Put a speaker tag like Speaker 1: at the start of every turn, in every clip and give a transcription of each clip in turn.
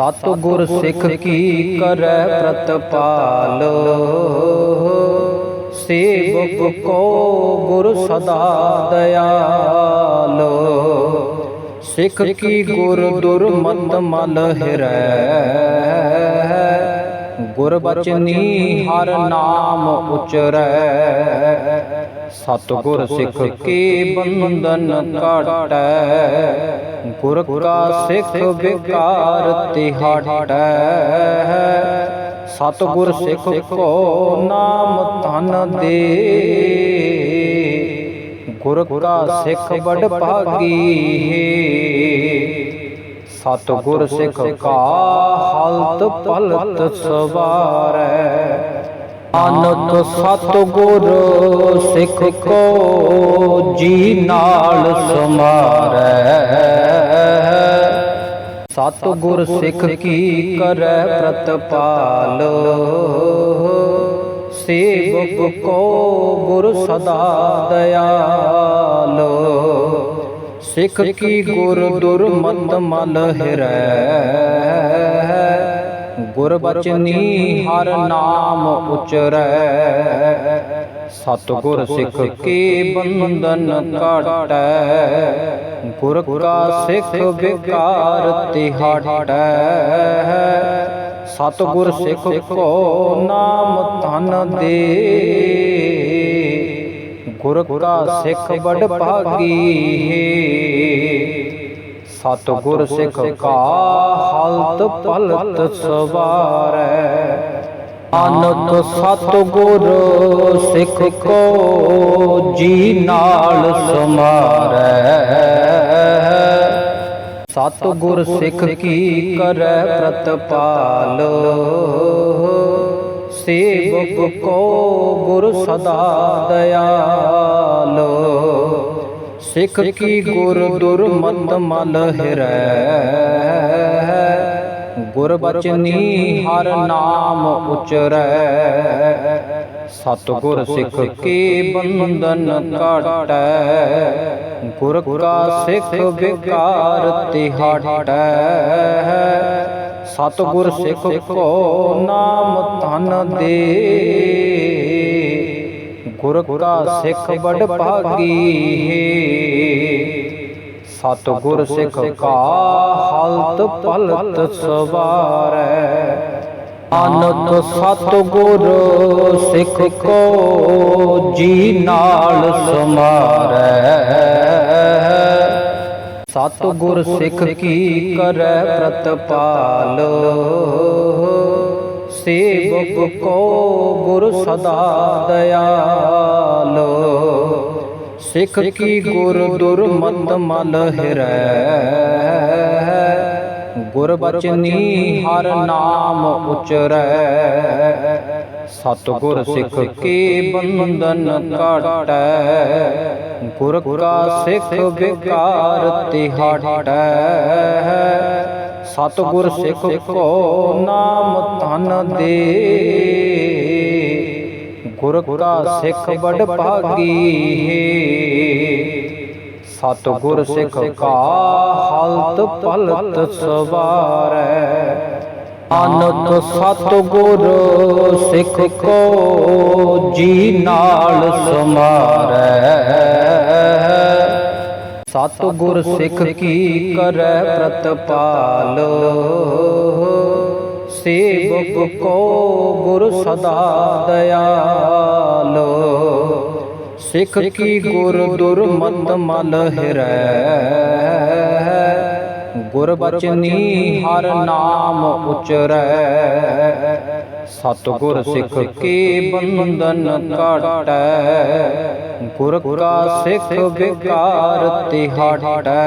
Speaker 1: ਸਤ ਗੁਰ ਸਿੱਖ ਕੀ ਕਰੈ ਪ੍ਰਤਪਾਲ। ਸੇਵਕ ਕੋ ਗੁਰ ਸਦਾ ਦਇਆਲ। ਸਿੱਖ ਕੀ ਗੁਰ ਦੁਰਮਤ ਮਲ ਹਿਰੈ। ਗੁਰ ਬਚਨੀ ਹਰ ਨਾਮ ਉਚਰੈ। ਸਤਿਗੁਰ ਸਿੱਖ ਕੀ ਬੰਧਨ ਕਾਟੈ ਗੁਰ ਕਾ ਸਿੱਖ ਵਿਕਾਰ ਤੇ ਹਟੈ ਸਤਿਗੁਰ ਸਿੱਖ ਕੋ ਨਾਮ ਧਨ ਦੇ। ਗੁਰ ਕਾ ਸਿੱਖ ਬੜ ਭਾਗੀ ਸਤਿਗੁਰ ਸਿੱਖ ਕਾ ਹਲਤ ਪਲਤ ਸਵਾਰੈ। ਅਨਤ ਸਤਿਗੁਰ ਸਿੱਖ ਕੋ ਜੀ ਨਾਲ ਸਮਾਰੈ। ਸਤਿਗੁਰ ਸਿੱਖ ਕੀ ਕਰੈ ਪ੍ਰਤਪਾਲ। ਸੇਵਕ ਕੋ ਗੁਰ ਸਦਾ ਦਇਆਲ। ਸਿੱਖ ਕੀ ਗੁਰ ਦੁਰਮਤ ਮਲ ਹਿਰੈ। ਗੁਰਬਚਨੀ ਹਰ ਨਾਮ ਉਚਰੈ। ਸਤਿਗੁਰ ਸਿੱਖ ਕੇ ਬੰਧਨ ਕਾਟੈ ਗੁਰ ਕਾ ਸਿੱਖ ਵਿਕਾਰ ਤੇ ਹਟੈ ਸਤਿਗੁਰ ਸਿੱਖ ਕੋ ਨਾਮ ਧਨ ਦੇ। ਗੁਰ ਕਾ ਸਿੱਖ ਬੜ ਭਾਗੀ ਸਤਿਗੁਰ ਸਿੱਖ ਕਾ ਹਲਤ ਪਲਤ ਸਵਾਰੈ। ਨਾਨਕ ਸਤਿਗੁਰ ਸਿੱਖ ਕੋ ਜੀ ਨਾਲ ਸਮਾਰੈ। ਸਤਿਗੁਰ ਸਿੱਖ ਕੀ ਕਰੈ ਪ੍ਰਤਪਾਲ। ਸੇਵਕ ਕੋ ਗੁਰ ਸਦਾ ਦਇਆਲ। ਸਿੱਖ ਕੀ ਗੁਰ ਦੁਰਮਤ ਮਲ ਹਿਰੈ। ਗੁਰ ਹਰ ਨਾਮ ਉਚਰੈ। ਸਤਿਗੁਰ ਸਿੱਖ ਕੀ ਬੰਧਨ ਕਾਟੈ ਗੁਰ ਕਾ ਸਿੱਖ ਵਿਕਾਰ ਤੇ ਹਟੈ ਸਤਿਗੁਰ ਸਿੱਖ ਕੋ ਨਾਮ ਧਨ ਦੇ। ਗੁਰ ਕਾ ਸਿੱਖ ਬੜ ਭਾਗੀ ਸਤਿਗੁਰ ਸਿੱਖ ਕਾ ਹਲਤ ਪਲਤ ਸਵਾਰੈ। ਨਾਨਕ ਸਤਿਗੁਰ ਸਿੱਖ ਕੋ ਜੀ ਨਾਲ ਸਮਾਰੈ। ਸਤਿਗੁਰ ਸਿੱਖ ਕੀ ਕਰੈ ਪ੍ਰਤਪਾਲ। ਸੇਵਕ ਕੋ ਗੁਰ ਸਦਾ ਦਇਆਲ। ਸਿੱਖ ਕੀ ਗੁਰ ਦੁਰਮਤ ਮਲ ਹਿਰੈ। ਗੁਰ ਬਚਨੀ ਹਰ ਨਾਮ ਉਚਰੈ। ਸਤਿਗੁਰ ਸਿੱਖ ਕੀ ਬੰਧਨ ਕਾਟੈ ਗੁਰ ਕਾ ਸਿੱਖ ਵਿਕਾਰ ਤੇ ਸਤਿਗੁਰ ਸਿੱਖ ਕੋ ਨਾਮ ਧਨ ਦੇ। ਗੁਰ ਕਾ ਸਿੱਖ ਬੜ ਭਾਗੀ ਸਤਿਗੁਰ ਸਿੱਖ ਕਾ ਹਲਤ ਪਲਤ ਸਵਾਰੈ। ਨਾਨਕ ਸਤਿਗੁਰ ਸਿੱਖ ਕੋ ਜੀ ਨਾਲ ਸਮਾਰੈ। ਸਤਿਗੁਰ ਸਿੱਖ ਕੀ ਕਰੈ ਪ੍ਰਤਪਾਲ। ਸੇਵਕ ਕੋ ਗੁਰ ਸਦਾ ਦਇਆਲ। ਸਿੱਖ ਕੀ ਗੁਰ ਦੁਰਮਤ ਮਲ ਹਿਰੈ। ਗੁਰ ਬਚਨੀ ਹਰ ਨਾਮ ਉਚਰੈ। ਸਤਿਗੁਰ ਸਿੱਖ ਕੇ ਬੰਧਨ ਕਾਟੈ ਗੁਰ ਕਾ ਸਿੱਖ ਵਿਕਾਰ ਤੇ ਹਟੈ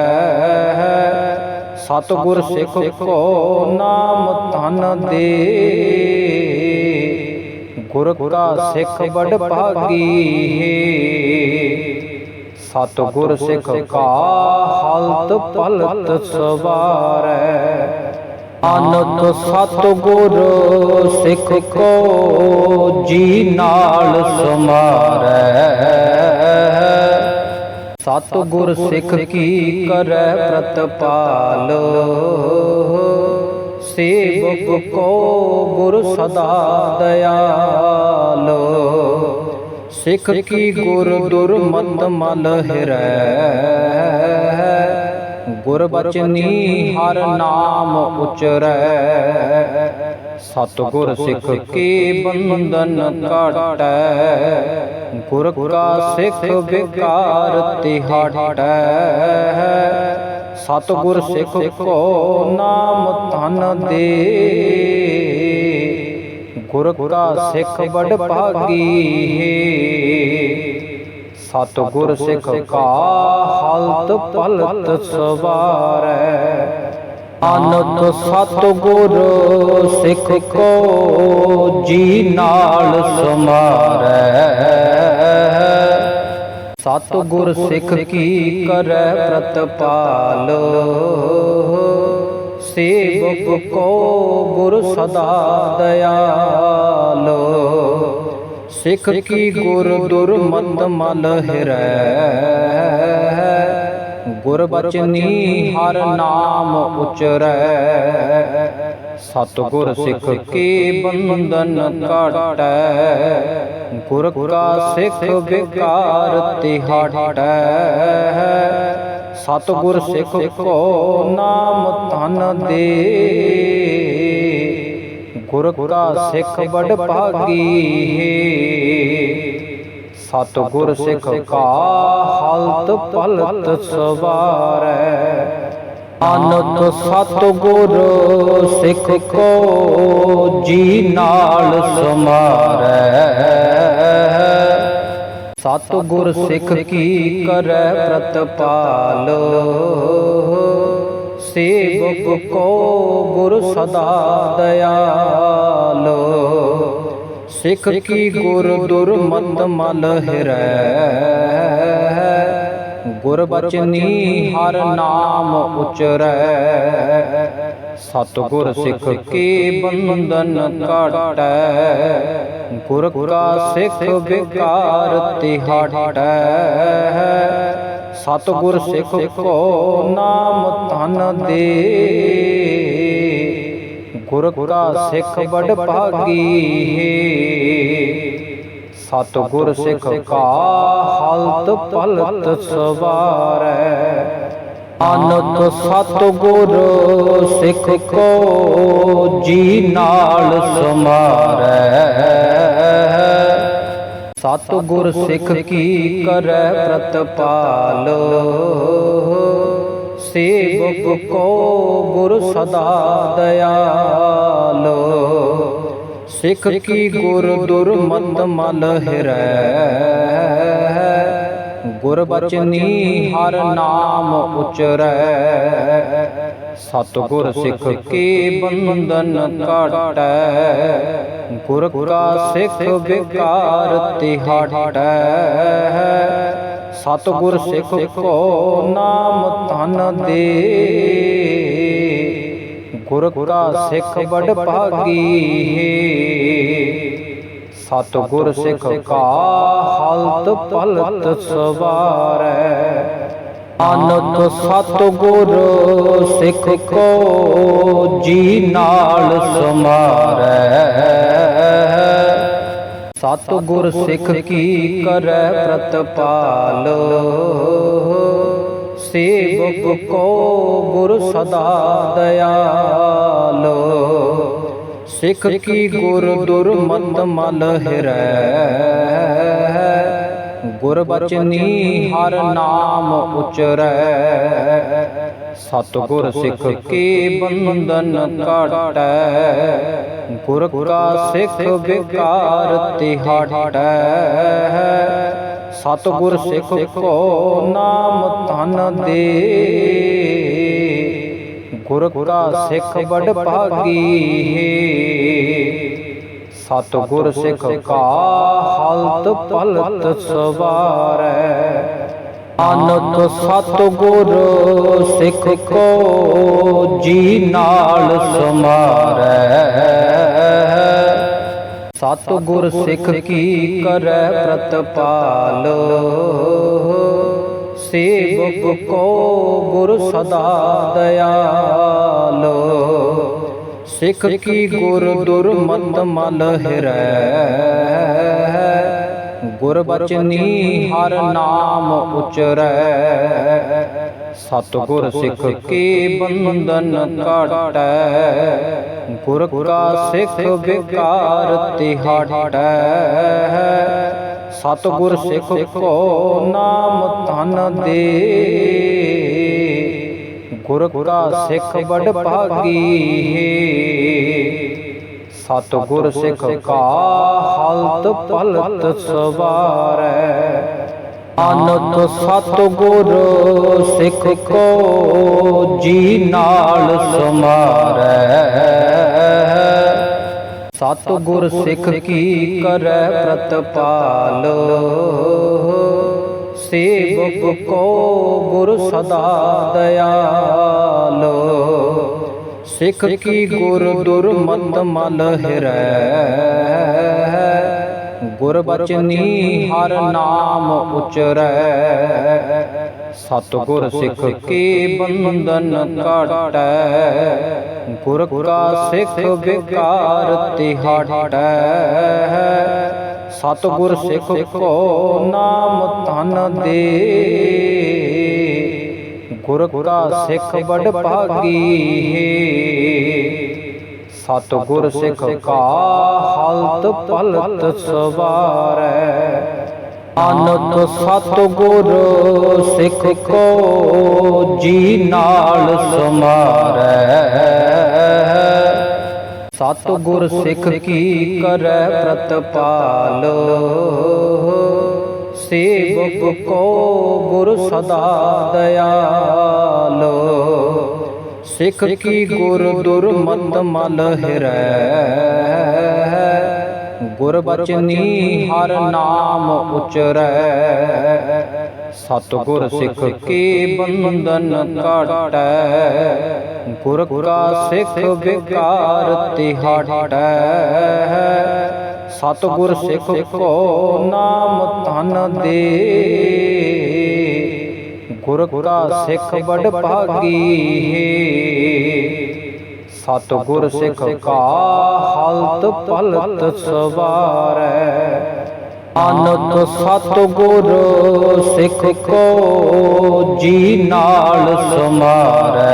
Speaker 1: ਸਤਿਗੁਰ ਸਿੱਖ ਕੋ ਨਾਮ ਧਨ ਦੇ। ਗੁਰ ਕਾ ਸਿੱਖ ਬੜ ਭਾਗੀ ਸਤਿਗੁਰ ਸਿੱਖ ਕਾ ਹਲਤ ਪਲਤ ਸਵਾਰੈ। ਨਾਨਕ ਸਤਿਗੁਰ ਸਿੱਖ ਕੋ ਜੀ ਨਾਲ ਸਮਾਰੈ। ਸਤਿਗੁਰ ਸਿੱਖ ਕੀ ਕਰੈ ਪ੍ਰਤਪਾਲ। ਸੇਵਕ ਕੋ ਗੁਰ ਸਦਾ ਦਇਆਲ। ਸਿੱਖ ਕੀ ਗੁਰ ਦੁਰਮਤ ਮਲ ਹਿਰੈ। ਗੁਰਬਚਨੀ ਹਰ ਨਾਮ ਉਚਰੈ। ਸਤਿਗੁਰ ਸਿੱਖ ਕੀ ਬੰਧਨ ਕਾਟੈ ਗੁਰ ਕਾ ਸਿੱਖ ਵਿਕਾਰ ਤੇ ਹਟੈ ਸਤਿਗੁਰ ਸਿੱਖ ਕੋ ਨਾਮ ਧਨ ਦੇ। ਗੁਰ ਕਾ ਸਿੱਖ ਬੜ ਭਾਗੀ ਹੈ ਸਤਿਗੁਰ ਸਿੱਖ ਕਾ ਹਲਤ ਪਲਤ ਸਵਾਰੈ। ਅਨੰਤ ਸਤਿਗੁਰ ਸਿੱਖ ਕੋ ਜੀ ਨਾਲ ਸਮਾਰੈ। ਸਤਿਗੁਰ ਸਿੱਖ ਕੀ ਕਰੈ ਪ੍ਰਤਪਾਲ। ਸੇਵਕ ਕੋ ਗੁਰ ਸਦਾ ਦਇਆਲ। ਸਿੱਖ ਕੀ ਗੁਰ ਦੁਰਮਤ ਮਲ ਹਿਰੈ। ਗੁਰਬਚਨੀ ਹਰ ਨਾਮ ਉਚਰੈ। ਸਤਿਗੁਰ ਸਿੱਖ ਕੀ ਬੰਧਨ ਕਾਟੈ ਗੁਰ ਕਾ ਸਿੱਖ ਵਿਕਾਰ ਤੇ ਹਟੈ ਸਤਿਗੁਰ ਸਿੱਖ ਕੋ ਨਾਮ ਧਨ ਦੇ। ਗੁਰ ਕਾ ਸਿੱਖ ਬੜ ਭਾਗੀ ਹੈ ਸਤਿਗੁਰ ਸਿੱਖ ਕਾ ਹਲਤ ਪਲਤ ਸਵਾਰੈ। ਅਨੰਤ ਸਤਿਗੁਰ ਸਿੱਖ ਕੋ ਜੀ ਨਾਲ ਸਮਾਰੈ। ਸਤਿਗੁਰ ਸਿੱਖ ਕੀ ਕਰੈ ਪ੍ਰਤਪਾਲ। ਸੇਵਕ ਕੋ ਗੁਰ ਸਦਾ ਦਇਆਲ। ਸਿੱਖ ਕੀ ਗੁਰ ਦੁਰਮਤ ਮਲ ਹਿਰੈ। ਗੁਰ ਬਚਨੀ ਹਰ ਨਾਮ ਉਚਰੈ। ਸਤਿਗੁਰ ਸਿੱਖ ਕੀ ਬੰਧਨ ਕਾਟੈ ਗੁਰ ਕਾ ਸਿੱਖ ਵਿਕਾਰ ਤੇ ਹਟੈ ਸਤਿਗੁਰ ਸਿੱਖ ਕੋ ਨਾਮ ਧਨ ਦੇ। ਗੁਰ ਕਾ ਸਿੱਖ ਬੜ ਭਾਗੀ ਹੈ। ਸਤਿਗੁਰ ਸਿੱਖ ਕਾ ਹਲਤ ਪਲਤ ਸਵਾਰੈ। ਅਨੰਤ ਸਤਿਗੁਰ ਸਿੱਖ ਕੋ ਜੀ ਨਾਲ ਸਮਾਰੈ। ਸਤਿਗੁਰ ਸਿੱਖ ਕੀ ਕਰੈ ਪ੍ਰਤਪਾਲ। ਸੇਵਕ ਕੋ ਗੁਰ ਸਦਾ ਦਇਆਲ। ਸਿੱਖ ਕੀ ਗੁਰ ਦੁਰਮਤ ਮਲ ਹਿਰੈ। ਗੁਰ ਬਚਨੀ ਹਰ ਨਾਮ ਉਚਰੈ। ਸਤਿਗੁਰ ਸਿੱਖ ਕੀ ਬੰਧਨ ਕਾਟੈ ਗੁਰ ਕਾ ਸਿੱਖ ਵਿਕਾਰ ਤੇ ਸਤਿਗੁਰ ਸਿੱਖ ਕੋ ਨਾਮ ਧਨ ਦੇ। ਗੁਰ ਕਾ ਸਿੱਖ ਬੜ ਭਾਗੀ ਹੈ ਸਤਿਗੁਰ ਸਿੱਖ ਕਾ ਹਲਤ ਪਲਤ ਸਵਾਰੈ। ਅਨੰਤ ਸਤਿਗੁਰ ਸਿੱਖ ਕੋ ਜੀ ਨਾਲ ਸਮਾਰੈ। ਸਤਿਗੁਰ ਸਿੱਖ ਕੀ ਕਰੈ ਪ੍ਰਤਪਾਲ। ਸੇਵਕ ਕੋ ਗੁਰ ਸਦਾ ਦਇਆਲ। ਸਿੱਖ ਕੀ ਗੁਰ ਦੁਰਮਤ ਮਲ ਹਿਰੈ। ਗੁਰ ਬਚਨੀ ਹਰ ਨਾਮ ਉਚਰੈ। ਸਤਿਗੁਰ ਸਿੱਖ ਕੀ ਬੰਧਨ ਕਾਟੈ ਗੁਰ ਕਾ ਸਿੱਖ ਵਿਕਾਰ ਤੇ ਹਟੈ ਸਤਿਗੁਰ ਸਿੱਖ ਕੋ ਨਾਮ ਧਨ ਦੇ। ਗੁਰ ਕਾ ਸਿੱਖ ਬੜ ਭਾਗੀ ਹੈ। ਸਤਿਗੁਰ ਸਿੱਖ ਕਾ ਹਲਤ ਪਲਤ ਸਵਾਰੈ। ਅਨੰਤ ਸਤਿਗੁਰ ਸਿੱਖ ਕੋ ਜੀ ਨਾਲ ਸਮਾਰੈ। ਸਤਿਗੁਰ ਸਿੱਖ ਕੀ ਕਰੈ ਪ੍ਰਤਪਾਲ। ਸੇਵਕ ਕੋ ਗੁਰ ਸਦਾ ਦਇਆਲ। ਸਿੱਖ ਕੀ ਗੁਰ ਦੁਰਮਤ ਮਲ ਹਿਰੈ। ਗੁਰਬਚਨੀ ਹਰ ਨਾਮ ਉਚਰੈ। ਸਤਿਗੁਰ ਸਿੱਖ ਕੀ ਬੰਧਨ ਕਾਟੈ ਗੁਰ ਕਾ ਸਿੱਖ ਵਿਕਾਰ ਤਿਹਾਟੈ। ਸਤਿਗੁਰ ਸਿੱਖ ਕੋ ਨਾਮ ਧਨ ਦੇ। ਗੁਰ ਕਾ ਸਿੱਖ ਬੜ ਭਾਗੀ ਸਤਿਗੁਰ ਸਿੱਖ ਕਾ ਹਲਤ ਪਲਤ ਸਵਾਰੈ। ਅਨੰਤ ਸਤਿਗੁਰ ਸਿੱਖ ਕੋ ਜੀ ਨਾਲ ਸਮਾਰੈ। ਸਤਿਗੁਰ ਸਿੱਖ ਕੀ ਕਰੈ ਪ੍ਰਤਪਾਲ। ਸੇਵਕ ਕੋ ਗੁਰ ਸਦਾ ਦਇਆਲ। ਸਿੱਖ ਕੀ ਗੁਰ ਦੁਰਮਤ ਮਲ ਹਿਰੈ। ਗੁਰ ਬਚਨੀ ਹਰ ਨਾਮ ਉਚਰੈ। ਸਤਿਗੁਰ ਸਿੱਖ ਕੀ ਬੰਧਨ ਕਾਟੈ ਗੁਰ ਕਾ ਸਿੱਖ ਵਿਕਾਰ ਤਿਹਾਟੈ ਸਤਿਗੁਰ ਸਿੱਖ ਕੋ ਨਾਮ ਧਨ ਦੇ। ਗੁਰ ਕਾ ਸਿੱਖ ਬੜ ਭਾਗੀ ਸਤਿਗੁਰ ਸਿੱਖ ਕਾ ਹਲਤ ਪਲਤ ਸਵਾਰੈ। ਅਨੰਤ ਸਤਿਗੁਰ ਸਿੱਖ ਕੋ ਜੀ ਨਾਲ ਸਮਾਰੈ। ਸਤਿਗੁਰ ਸਿੱਖ ਕੀ ਕਰੈ ਪ੍ਰਤਪਾਲ। ਸੇਵਕ ਕੋ ਗੁਰ ਸਦਾ ਦਇਆਲ। ਸਿੱਖ ਕੀ ਗੁਰ ਦੁਰਮਤ ਮਲ ਹਿਰੈ ਗੁਰ ਬਚਨੀ ਹਰ ਨਾਮ ਉਚਰੈ। ਸਤਿਗੁਰ ਸਿੱਖ ਕੀ ਬੰਧਨ ਕਾਟੈ ਗੁਰ ਕਾ ਸਿੱਖ ਵਿਕਾਰ ਤਿਹਾਟੈ ਸਤਿਗੁਰ ਸਿੱਖ ਕੋ ਨਾਮ ਧਨ ਦੇ। ਗੁਰ ਕਾ ਸਿੱਖ ਬੜ ਭਾਗੀ ਸਤਿਗੁਰ ਸਿੱਖ ਕਾ ਹਲਤ ਪਲਤ ਸਵਾਰੈ। ਅਨੰਤ ਸਤਿਗੁਰ ਸਿੱਖ ਕੋ ਜੀ ਨਾਲ ਸਮਾਰੈ।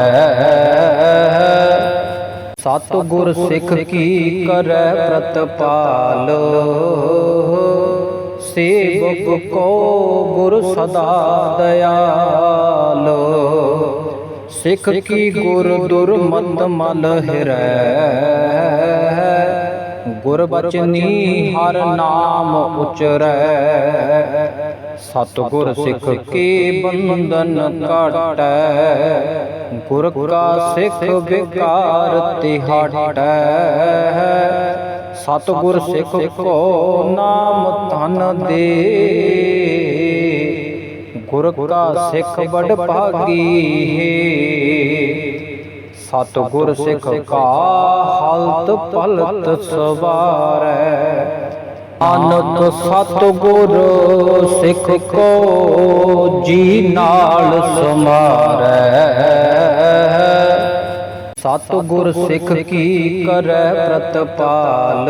Speaker 1: ਸਤਿਗੁਰ ਸਿੱਖ ਕੀ ਕਰੈ ਪ੍ਰਤਪਾਲ? ਸੇਵਕ ਕੋ ਗੁਰ ਸਦਾ ਦਇਆਲ। ਸਿੱਖ ਕੀ ਗੁਰ ਦੁਰਮਤ ਮਲ ਹਿਰੈ? ਗੁਰ ਬਚਨੀ ਹਰ ਨਾਮ ਉਚਰੈ। ਸਤਿਗੁਰ ਸਿੱਖ ਕੀ ਬੰਧਨ ਕਾਟੈ ਗੁਰ ਕਾ ਸਿੱਖ ਵਿਕਾਰ ਤਿਹਾਟੈ ਸਤਿਗੁਰ ਸਿੱਖ ਕੋ ਨਾਮ ਧਨ ਦੇ। ਗੁਰ ਕਾ ਸਿੱਖ ਬੜ ਭਾਗੀ ਸਤਿਗੁਰ ਸਿੱਖ ਕਾ ਹਲਤ ਪਲਤ ਸਵਾਰੈ। ਅਨੰਤ ਸਤਿਗੁਰ ਸਿੱਖ ਕੋ ਜੀ ਨਾਲ ਸਮਾਰੈ। ਸਤਿਗੁਰ ਸਿੱਖ ਕੀ ਕਰੈ ਪ੍ਰਤਪਾਲ।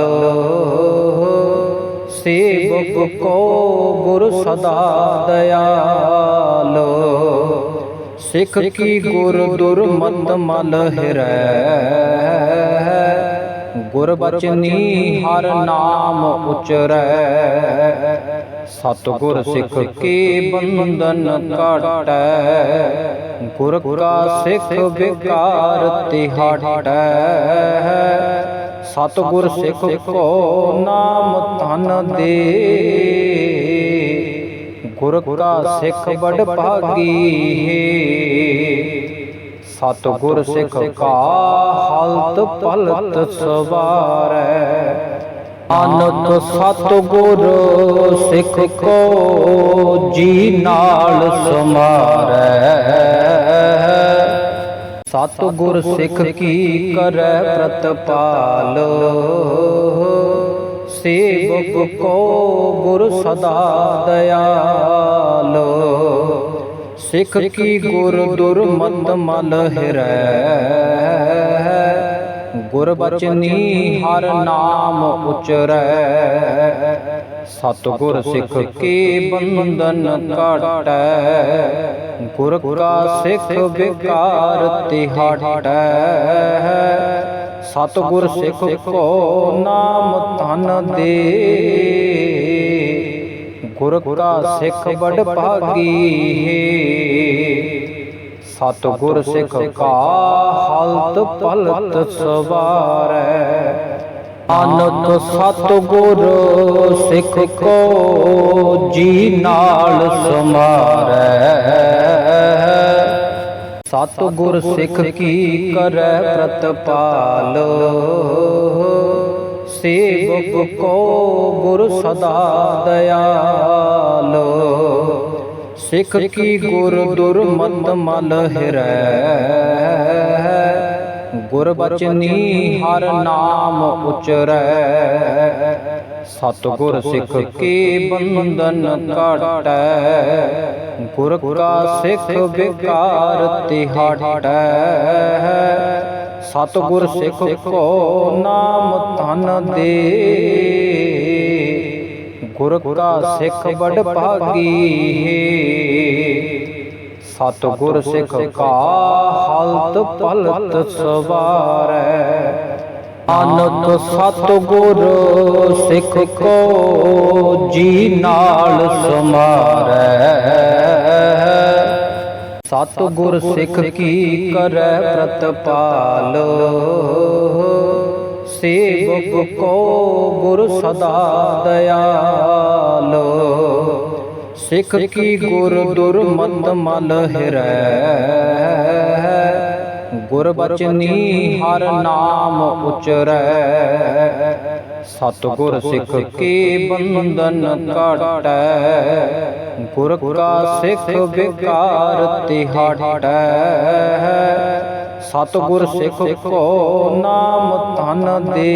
Speaker 1: ਸੇਵਕ ਕੋ ਗੁਰ ਸਦਾ ਦਇਆਲ। ਸਿੱਖ ਕੀ ਗੁਰ ਦੁਰਮਤ ਮਲ ਹਿਰੈ। ਗੁਰਬਚਨੀ ਹਰ ਨਾਮ ਉਚਰੈ। ਸਤਿਗੁਰ ਸਿੱਖ ਕੇ ਬੰਧਨ ਕਾਟੈ ਗੁਰ ਕਾ ਸਿੱਖ ਵਿਕਾਰ ਤਿਹਾਟੈ। ਸਤਿਗੁਰ ਸਿੱਖ ਕੋ ਨਾਮ ਧਨ ਦੇ। ਗੁਰ ਕਾ ਸਿੱਖ ਬੜ ਭਾਗੀ ਸਤਿਗੁਰ ਸਿੱਖ ਕਾ ਹਲਤ ਪਲਤ ਸਵਾਰੈ। ਅਨੰਤ ਸਤਿਗੁਰ ਸਿੱਖ ਕੋ ਜੀ ਨਾਲ ਸਮਾਰੈ। ਸਤਿਗੁਰ ਸਿੱਖ ਕੀ ਕਰੈ ਪ੍ਰਤਪਾਲ। ਸੇਵਕ ਕੋ ਗੁਰ ਸਦਾ ਦਇਆਲ। ਸਿੱਖ ਕੀ ਗੁਰ ਦੁਰਮਤ ਮਲ ਹਿਰੈ। ਗੁਰਬਚਨੀ ਹਰ ਨਾਮ ਉਚਰੈ। ਸਤਿਗੁਰ ਸਿੱਖ ਕੀ ਬੰਧਨ ਕਾਟੈ ਗੁਰ ਕਾ ਸਿੱਖ ਵਿਕਾਰ ਤੇ ਹਟੈ ਸਤਿਗੁਰ ਸਿੱਖ ਕੋ ਨਾਮ ਧਨ ਦੇ। ਗੁਰ ਕਾ ਸਿੱਖ ਬੜ ਭਾਗੀ ਹੈ ਸਤਿਗੁਰ ਸਿੱਖ ਕਾ ਹਲਤ ਪਲਤ ਸਵਾਰੈ। ਅਨੰਤ ਸਤਿਗੁਰ ਸਿੱਖ ਕੋ ਜੀ ਨਾਲ ਸਮਾਰੈ। ਸਤਿਗੁਰ ਸਿੱਖ ਕੀ ਕਰੈ ਪ੍ਰਤਪਾਲ? ਸੇਵਕ ਕੋ ਗੁਰ ਸਦਾ ਦਇਆਲ। ਸਿੱਖ ਕੀ ਗੁਰ ਦੁਰਮਤ ਮਲ ਹਿਰੈ। ਗੁਰ ਹਰ ਨਾਮ ਉਚਰੈ। ਸਤਿਗੁਰ ਸਿੱਖ ਕੀ ਬੰਧਨ ਕਾਟੈ ਗੁਰ ਕਾ ਸਿੱਖ ਵਿਕਾਰ ਤੇ ਹਟੈ ਸਤਿਗੁਰ ਸਿੱਖ ਕੋ ਨਾਮ ਧਨ ਦੇ। ਗੁਰ ਕਾ ਸਿੱਖ ਬੜ ਭਾਗੀ ਹੈ ਸਤਿਗੁਰ ਸਿੱਖ ਕਾ ਹਲਤ ਪਲਤ ਸਵਾਰੈ। ਅਨੰਤ ਸਤਿਗੁਰ ਸਿੱਖ ਕੋ ਜੀ ਨਾਲ ਸਮਾਰੈ। ਸਤਿਗੁਰ ਸਿੱਖ ਕੀ ਕਰੈ ਪ੍ਰਤਪਾਲ। ਸੇਵਕ ਕੋ ਗੁਰ ਸਦਾ ਦਇਆਲ ਸਿੱਖ ਕੀ ਗੁਰ ਦੁਰਮਤ ਮਲ ਹਿਰੈ ਗੁਰ ਬਚਨੀ ਹਰ ਨਾਮ ਉਚਰੈ ਸਤਿਗੁਰ ਸਿੱਖ ਕੀ ਬੰਧਨ ਕਾਟੈ ਗੁਰ ਕਾ ਸਿੱਖ ਵਿਕਾਰ ਤੇ ਹਟੈ ਸਤਿਗੁਰ ਸਿੱਖ ਕੋ ਨਾਮ ਧਨ ਦੇ।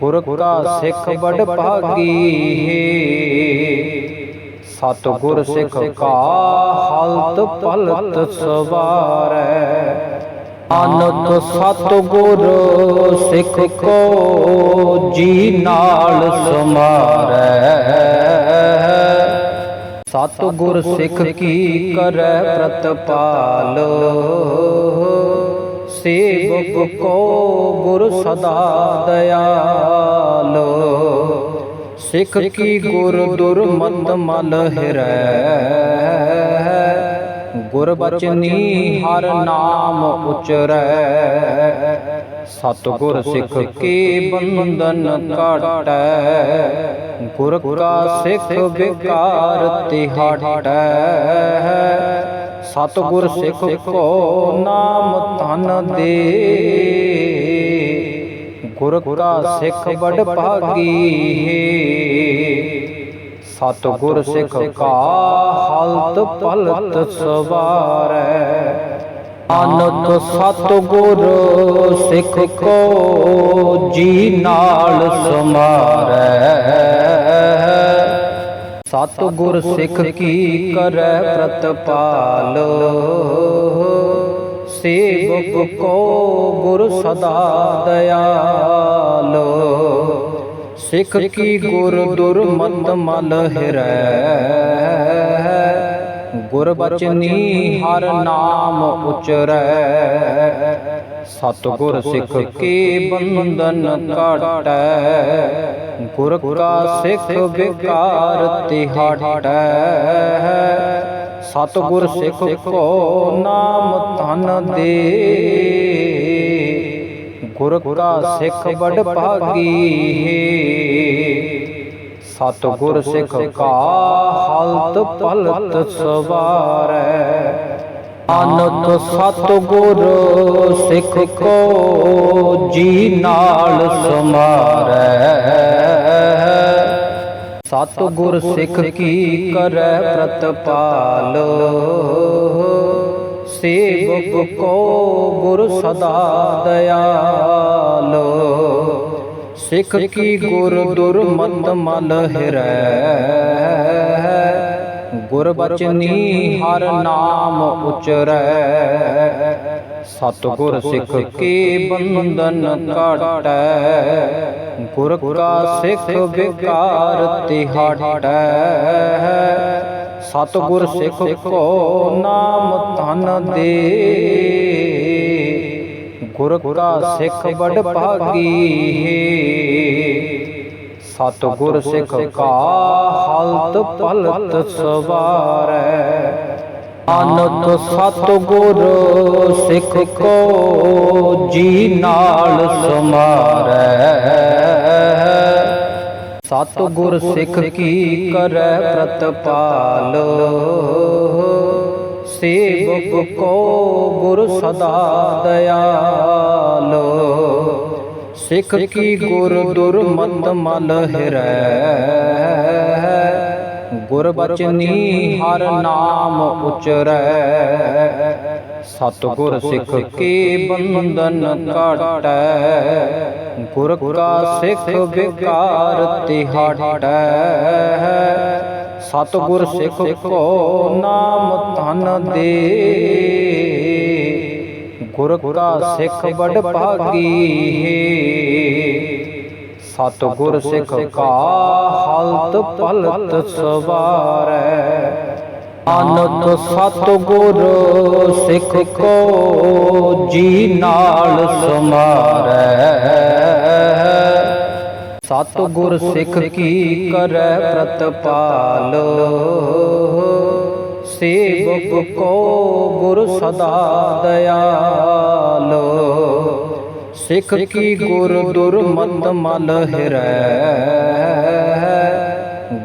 Speaker 1: ਗੁਰ ਕਾ ਸਿੱਖ ਬੜ ਭਾਗੀ ਹੈ ਸਤਿਗੁਰ ਸਿੱਖ ਕਾ ਹਲਤ ਪਲਤ ਸਵਾਰੈ। ਅਨੰਤ ਸਤਿਗੁਰ ਸਿੱਖ ਕੋ ਜੀ ਨਾਲ ਸਮਾਰੈ। ਸਤਿਗੁਰ ਸਿੱਖ ਕੀ ਕਰੈ ਪ੍ਰਤਪਾਲ? ਸੇਵਕ ਕੋ ਗੁਰ ਸਦਾ ਦਇਆਲ। ਸਿੱਖ ਕੀ ਗੁਰ ਦੁਰਮਤ ਮਲ ਹਿਰੈ? ਗੁਰ ਬਚਨੀ ਹਰ ਨਾਮ ਉਚਰੈ। ਸਤਿਗੁਰ ਸਿੱਖ ਕੀ ਬੰਧਨ ਕਾਟੈ ਗੁਰ ਕਾ ਸਿੱਖ ਵਿਕਾਰ ਤੇ ਹਟੈ। ਸਤਿਗੁਰ ਸਿੱਖ ਕੋ ਨਾਮ ਧਨ ਦੇ, ਗੁਰ ਕਾ ਸਿੱਖ ਬੜ ਭਾਗੀ ਹੈ ਸਤਿਗੁਰ ਸਿੱਖ ਕਾ ਹਲਤ ਪਲਤ ਸਵਾਰੈ। ਅਨੰਤ ਸਤਿਗੁਰ ਸਿੱਖ ਕੋ ਜੀ ਨਾਲ ਸਮਾਰੈ। ਸਤਿਗੁਰ ਸਿੱਖ ਕੀ ਕਰੈ ਪ੍ਰਤਪਾਲ। ਸੇਵਕ ਕੋ ਗੁਰ ਸਦਾ ਦਇਆਲ। ਸਿੱਖ ਕੀ ਗੁਰ ਦੁਰਮਤ ਮਲ ਹਿਰੈ। ਗੁਰਬਚਨੀ ਹਰ ਨਾਮ ਉਚਰੈ। ਸਤਿਗੁਰ ਸਿੱਖ ਕੀ ਬੰਧਨ ਕਾਟੈ ਗੁਰ ਕਾ ਸਿੱਖ ਵਿਕਾਰ ਤੇ ਹਟੈ ਸਤਿਗੁਰ ਸਿੱਖ ਕੋ ਨਾਮ ਧਨ ਦੇ। ਗੁਰ ਕਾ ਸਿੱਖ ਬੜ ਭਾਗੀ। ਹੈ ਸਤਿਗੁਰ ਸਿੱਖ ਕਾ ਹਲਤ ਪਲਤ ਸਵਾਰੈ। ਅਨੰਤ ਸਤਿਗੁਰ ਸਿੱਖ ਕੋ ਜੀ ਨਾਲ ਸਮਾਰੈ। ਸਤਿਗੁਰ ਸਿੱਖ ਕੀ ਕਰੈ ਪ੍ਰਤਪਾਲ। ਸੇਵਕ ਕੋ ਗੁਰ ਸਦਾ ਦਇਆਲ। ਸਿੱਖ ਕੀ ਗੁਰ ਦੁਰਮਤ ਮਲ ਹਿਰੈ। ਗੁਰ ਬਚਨੀ ਹਰ ਨਾਮ ਉਚਰੈ। ਸਤਿਗੁਰ ਸਿੱਖ ਕੇ ਬੰਧਨ ਕਾਟੈ ਗੁਰ ਕਾ ਸਿੱਖ ਵਿਕਾਰ ਤੇ ਹਟੈ ਸਤਿਗੁਰ ਸਿੱਖ ਕੋ ਨਾਮ ਧਨ ਦੇ। ਗੁਰ ਕਾ ਸਿੱਖ ਬੜ ਭਾਗੀ ਹੈ। ਸਤਿਗੁਰ ਸਿੱਖ ਕਾ ਹਲਤ ਪਲਤ ਸਵਾਰੈ। ਅਨੰਤ ਸਤਿਗੁਰ ਸਿੱਖ ਕੋ ਜੀ ਨਾਲ ਸਮਾਰੈ। ਸਤਿਗੁਰ ਸਿੱਖ ਕੀ ਕਰੈ ਪ੍ਰਤਪਾਲ। ਸੇਵਕ ਕੋ ਗੁਰ ਸਦਾ ਦਇਆਲ। ਸਿੱਖ ਕੀ ਗੁਰ ਦੁਰਮਤ ਮਲ ਹਿਰੈ? ਗੁਰ ਬਚਨੀ ਹਰ ਨਾਮ ਉਚਰੈ। ਸਤਿਗੁਰ ਸਿੱਖ ਕੀ ਬੰਧਨ ਕਾਟੈ ਗੁਰ ਕਾ ਸਿੱਖ ਵਿਕਾਰ ਤੇ ਹਟੈ ਸਤਿਗੁਰ ਸਿੱਖ ਕੋ ਨਾਮ ਧਨ ਦੇ। ਗੁਰ ਕਾ ਸਿੱਖ ਬੜ ਭਾਗੀ ਹੈ ਸਤਿਗੁਰ ਸਿੱਖ ਕਾ ਹਲਤ ਪਲਤ ਸਵਾਰੈ। ਅਨੰਤ ਸਤਿਗੁਰ ਸਿੱਖ ਕੋ ਜੀ ਨਾਲ ਸਮਾਰੈ। ਸਤਿਗੁਰ ਸਿੱਖ ਕੀ ਕਰੈ ਪ੍ਰਤਪਾਲ। ਸੇਵਕ ਕੋ ਗੁਰ ਸਦਾ ਦਇਆਲ। ਸਿੱਖ ਕੀ ਗੁਰ ਦੁਰਮਤ ਮਲ ਹਿਰੈ।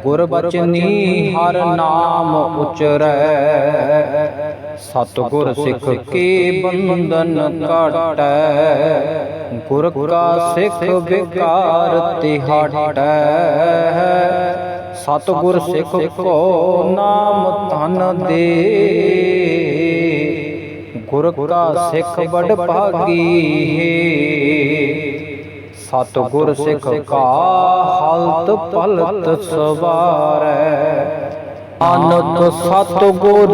Speaker 1: ਗੁਰ ਬਚਨੀ ਹਰ ਨਾਮ ਉਚਰੈ। ਸਤਿਗੁਰ ਸਿੱਖ ਕੀ ਬੰਧਨ ਕਾਟੈ ਗੁਰ ਕਾ ਸਿੱਖ ਵਿਕਾਰ ਤੇ ਸਤਿਗੁਰ ਸਿੱਖ ਕੋ ਨਾਮ ਧਨ ਦੇ। ਗੁਰ ਕਾ ਸਿੱਖ ਬੜ ਭਾਗੀ। ਹੈ ਸਤਿਗੁਰ ਸਿੱਖ ਕਾ ਹਲਤ ਪਲਤ ਸਵਾਰੈ। ਅਨੰਤ ਸਤਿਗੁਰ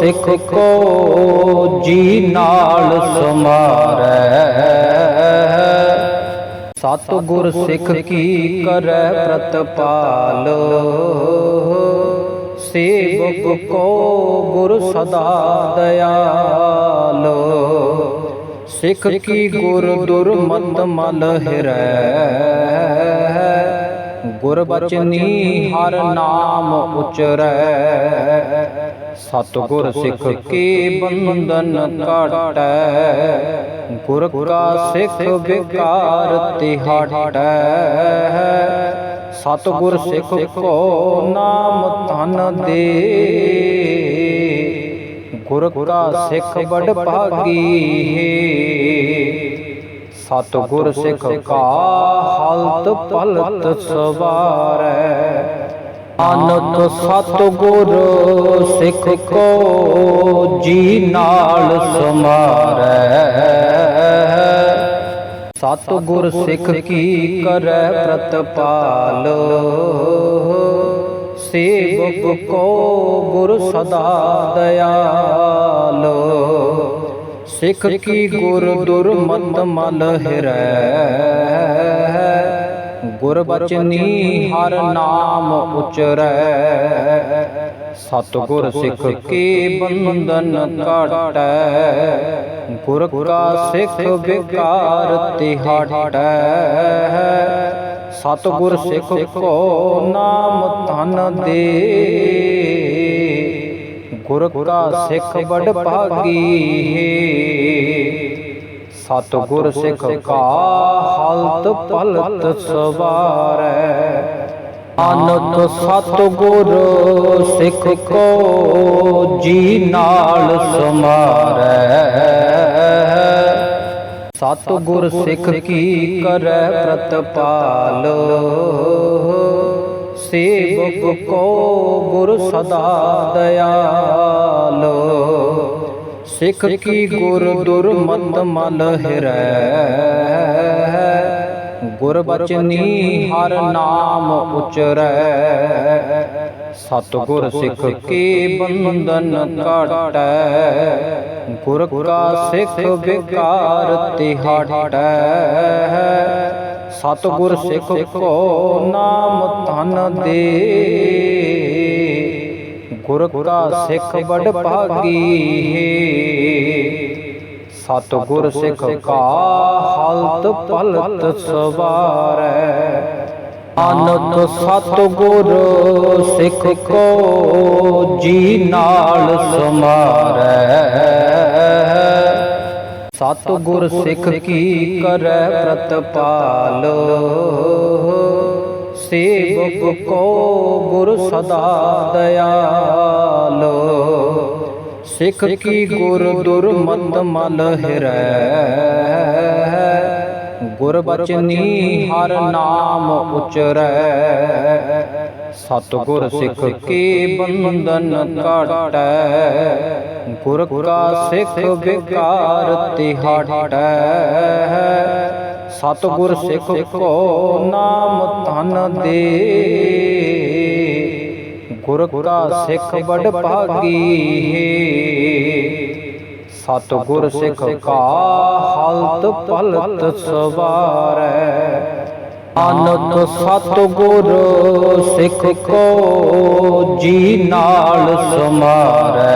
Speaker 1: ਸਿੱਖ ਕੋ ਜੀ ਨਾਲ ਸਮਾਰੈ। ਸਤਿਗੁਰ ਸਿੱਖ ਕੀ ਕਰੈ ਪ੍ਰਤਪਾਲ। ਸੇਵਕ ਕੋ ਗੁਰ ਸਦਾ ਦਇਆਲ। ਸਿੱਖ ਕੀ ਗੁਰ ਦੁਰਮਤ ਮਲ ਹਿਰੈ। ਗੁਰ ਬਚਨੀ ਹਰ ਨਾਮ ਉਚਰੈ। ਸਤਿਗੁਰ ਸਿੱਖ ਕੀ ਬੰਧਨ ਕਾਟੈ ਗੁਰ ਕਾ ਸਿੱਖ ਵਿਕਾਰ ਤੇ ਹਟੈ ਸਤਿਗੁਰ ਸਿੱਖ ਕੋ ਨਾਮ ਧਨ ਦੇ। ਗੁਰ ਕਾ ਸਿੱਖ ਬੜ ਭਾਗੀ ਹੈ। ਸਤਿਗੁਰ ਸਿੱਖ ਕਾ ਹਲਤ ਪਲਤ ਸਵਾਰੈ। ਅਨਤ ਸਤਿਗੁਰ ਸਿੱਖ ਕੋ ਜੀ ਨਾਲ ਸਮਾਰੈ। ਸਤਿਗੁਰ ਸਿੱਖ ਕੀ ਕਰੈ ਪ੍ਰਤਪਾਲ। ਸੇਵਕ ਕੋ ਗੁਰ ਸਦਾ ਦਇਆਲ। ਸਿੱਖ ਕੀ ਗੁਰ ਦੁਰਮਤ ਮਲ ਹਿਰੈ। ਗੁਰ ਬਚਨੀ ਹਰ ਨਾਮ ਉਚਰੈ। ਸਤਿਗੁਰ ਸਿੱਖ ਕੀ ਬੰਧਨ ਕਾਟੈ ਗੁਰ ਕਾ ਸਿੱਖ ਵਿਕਾਰ ਤੇ ਹਟੈ ਸਤਿਗੁਰ ਸਿੱਖ ਕੋ ਨਾਮ ਧਨ ਦੇ। ਗੁਰ ਕਾ ਸਿੱਖ ਬੜ ਭਾਗੀ ਹੈ। ਸਤਿਗੁਰ ਸਿੱਖ ਕਾ ਹਲਤ ਪਲਤ ਸਵਾਰੈ। ਅਨੰਤ ਸਤਿਗੁਰ ਸਿੱਖ ਕੋ ਜੀ ਨਾਲ ਸਮਾਰੈ। ਸਤਿਗੁਰ ਸਿੱਖ ਕੀ ਕਰੈ ਪ੍ਰਤਪਾਲ। ਸੇਵਕ ਕੋ ਗੁਰ ਸਦਾ ਦਇਆਲ। ਸਿੱਖ ਕੀ ਗੁਰ ਦੁਰਮਤ ਮਲ ਹਿਰੈ? ਗੁਰ ਹਰ ਨਾਮ ਉਚਰੈ। ਸਤਿਗੁਰ ਸਿੱਖ ਕੀ ਬੰਧਨ ਕਾਟੈ ਗੁਰ ਕਾ ਸਿੱਖ ਵਿਕਾਰ ਤੇ ਹਟੈ ਸਤਿਗੁਰ ਸਿੱਖ ਕੋ ਨਾਮ ਧਨ ਦੇ। ਗੁਰ ਕਾ ਸਿੱਖ ਬੜ ਭਾਗੀ। ਹੈ ਸਤਿਗੁਰ ਸਿੱਖ ਕਾ ਹਲਤ ਪਲਤ ਸਵਾਰੈ। ਅਨੰਤ ਸਤਿਗੁਰ ਸਿੱਖ ਕੋ ਜੀ ਨਾਲ ਸਮਾਰੈ। ਸਤਿਗੁਰ ਸਿੱਖ ਕੀ ਕਰੈ ਪ੍ਰਤਪਾਲ। ਸੇਵਕ ਕੋ ਗੁਰ ਸਦਾ ਦਇਆਲ। ਸਿੱਖ ਕੀ ਗੁਰ ਦੁਰਮਤ ਮਲ ਹਿਰੈ। ਗੁਰ ਬਚਨੀ ਹਰ ਨਾਮ ਉਚਰੈ। ਸਤਿਗੁਰ ਸਿੱਖ ਕੀ ਬੰਧਨ ਕਾਟੈ ਗੁਰ ਕਾ ਸਿੱਖ ਵਿਕਾਰ ਤੇ ਸਤਿਗੁਰ ਸਿੱਖ ਕੋ ਨਾਮ ਧਨ ਦੇ। ਗੁਰ ਕਾ ਸਿੱਖ ਬੜ ਭਾਗੀ ਹੈ ਸਤਿਗੁਰ ਸਿੱਖ ਕਾ ਹਲਤ ਪਲਤ ਸਵਾਰੈ। ਅਨੰਤ ਸਤਿਗੁਰ ਸਿੱਖ ਕੋ ਜੀ ਨਾਲ ਸਮਾਰੈ।